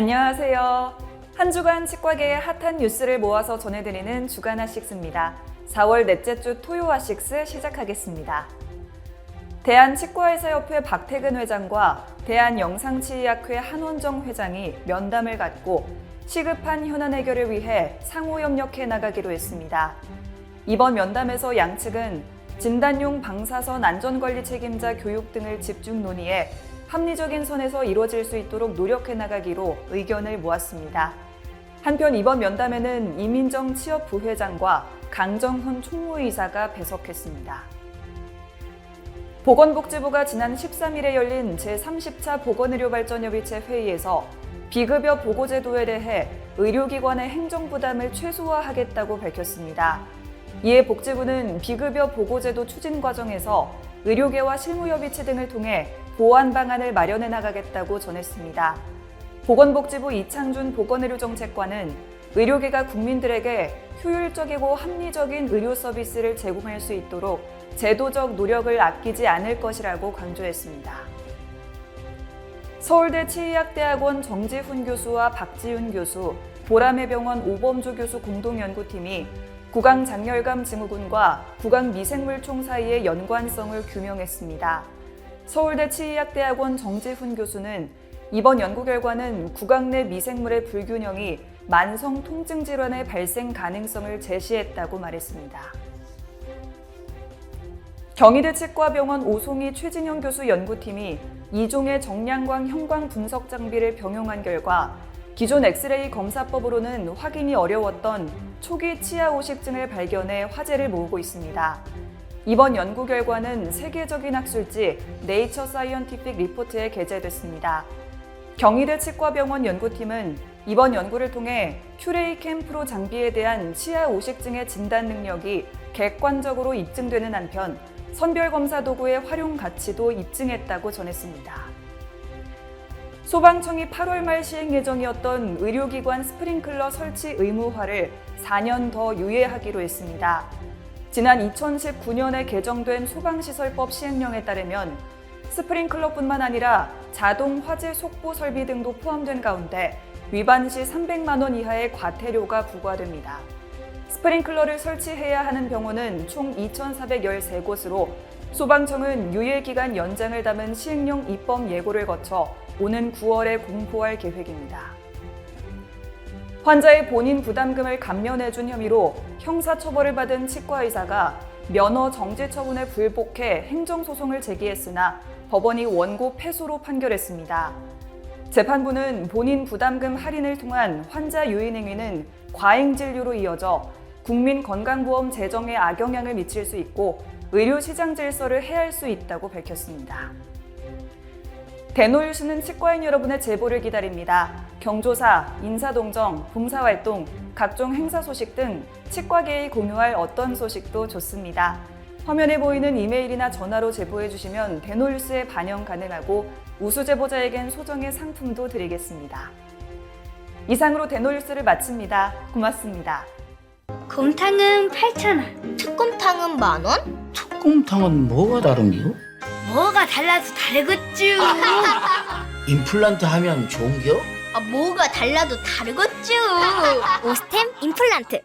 안녕하세요. 한 주간 치과계의 핫한 뉴스를 모아서 전해드리는 주간 하식스입니다. 4월 넷째 주 토요 하식스 시작하겠습니다. 대한치과의사협회 박태근 회장과 대한영상치의학회 한원정 회장이 면담을 갖고 시급한 현안 해결을 위해 상호 협력해 나가기로 했습니다. 이번 면담에서 양측은 진단용 방사선 안전관리 책임자 교육 등을 집중 논의해 합리적인 선에서 이루어질 수 있도록 노력해 나가기로 의견을 모았습니다. 한편 이번 면담에는 이민정 취업 부회장과 강정훈 총무이사가 배석했습니다. 보건복지부가 지난 13일에 열린 제30차 보건의료발전협의체 회의에서 비급여 보고제도에 대해 의료기관의 행정부담을 최소화하겠다고 밝혔습니다. 이에 복지부는 비급여 보고제도 추진 과정에서 의료계와 실무협의체 등을 통해 보완 방안을 마련해 나가겠다고 전했습니다. 보건복지부 이창준 보건의료정책관은 의료계가 국민들에게 효율적이고 합리적인 의료 서비스를 제공할 수 있도록 제도적 노력을 아끼지 않을 것이라고 강조했습니다. 서울대 치의학대학원 정지훈 교수와 박지윤 교수, 보라매병원 오범조 교수 공동연구팀이 구강 장렬감 증후군과 구강 미생물총 사이의 연관성을 규명했습니다. 서울대 치의학대학원 정지훈 교수는 이번 연구 결과는 구강 내 미생물의 불균형이 만성 통증 질환의 발생 가능성을 제시했다고 말했습니다. 경희대 치과병원 오송이 최진영 교수 연구팀이 이종의 정량광 형광 분석 장비를 병용한 결과 기존 엑스레이 검사법으로는 확인이 어려웠던 초기 치아 오식증을 발견해 화제를 모으고 있습니다. 이번 연구 결과는 세계적인 학술지 네이처 사이언티픽 리포트에 게재됐습니다. 경희대 치과병원 연구팀은 이번 연구를 통해 큐레이 캠 프로 장비에 대한 치아 오식증의 진단 능력이 객관적으로 입증되는 한편 선별 검사 도구의 활용 가치도 입증했다고 전했습니다. 소방청이 8월 말 시행 예정이었던 의료기관 스프링클러 설치 의무화를 4년 더 유예하기로 했습니다. 지난 2019년에 개정된 소방시설법 시행령에 따르면 스프링클러뿐만 아니라 자동 화재 속보 설비 등도 포함된 가운데 위반 시 300만 원 이하의 과태료가 부과됩니다. 스프링클러를 설치해야 하는 병원은 총 2,413곳으로 소방청은 유예기간 연장을 담은 시행령 입법 예고를 거쳐 오는 9월에 공포할 계획입니다. 환자의 본인 부담금을 감면해준 혐의로 형사처벌을 받은 치과의사가 면허 정지 처분에 불복해 행정소송을 제기했으나 법원이 원고 패소로 판결했습니다. 재판부는 본인 부담금 할인을 통한 환자 유인 행위는 과잉 진료로 이어져 국민 건강보험 재정에 악영향을 미칠 수 있고 의료 시장 질서를 해할 수 있다고 밝혔습니다. 대노유시는 치과인 여러분의 제보를 기다립니다. 경조사, 인사동정, 봉사활동, 각종 행사 소식 등 치과계에 공유할 어떤 소식도 좋습니다. 화면에 보이는 이메일이나 전화로 제보해 주시면 대노유스에 반영 가능하고 우수 제보자에겐 소정의 상품도 드리겠습니다. 이상으로 대노유스를 마칩니다. 고맙습니다. 곰탕은 8,000원. 특곰탕은 만 원? 특곰탕은 뭐가 다른겨? 뭐가 달라서 다르겠쥬. 임플란트 하면 좋은겨? 아, 뭐가 달라도 다르겠죠. 오스템 임플란트.